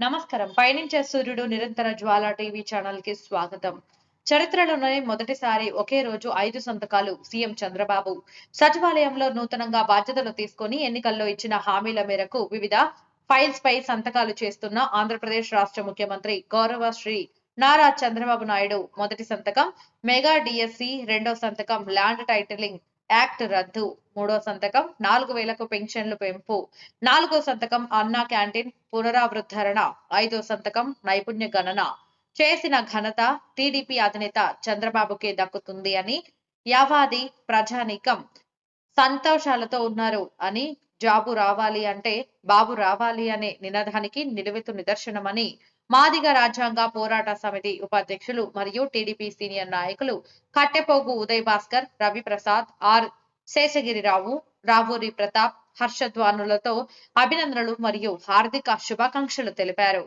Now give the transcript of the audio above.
నమస్కారం. పయనించే సూర్యుడు నిరంతర జ్వాల టీవీ ఛానల్కి స్వాగతం. చరిత్రలోనే మొదటిసారి ఒకే రోజు ఐదు సంతకాలు సీఎం చంద్రబాబు. సచివాలయంలో నూతనంగా బాధ్యతలు తీసుకొని ఎన్నికల్లో ఇచ్చిన హామీల మేరకు వివిధ ఫైల్స్ పై సంతకాలు చేస్తున్న ఆంధ్రప్రదేశ్ రాష్ట్ర ముఖ్యమంత్రి గౌరవ శ్రీ నారా చంద్రబాబు నాయుడు. మొదటి సంతకం మెగా డిఎస్సి రెండో సంతకం ల్యాండ్ టైటిలింగ్ యాక్ట్ రద్దు. మూడో సంతకం నాలుగు వేలకు పెన్షన్లు పెంపు. నాలుగో సంతకం అన్నా క్యాంటీన్ పునరావృద్ధరణ. ఐదో సంతకం నైపుణ్య గణన. చేసిన ఘనత టీడీపీ అధినేత చంద్రబాబుకే దక్కుతుంది అని యావాది ప్రజానీకం. సంతోషాలతో ఉన్నారు అని జాబు రావాలి అంటే బాబు రావాలి అనే నినాదానికి నిలువెత్తు నిదర్శనమని మాదిగ రాజ్యాంగ పోరాట సమితి ఉపాధ్యక్షులు మరియు టీడీపీ సీనియర్ నాయకులు కట్టెపోగు ఉదయ్ భాస్కర్ రవి ప్రసాద్ ఆర్ శేషగిరిరావు రావూరి ప్రతాప్ హర్షధ్వానులతో అభినందనలు మరియు హార్దిక శుభాకాంక్షలు తెలిపారు.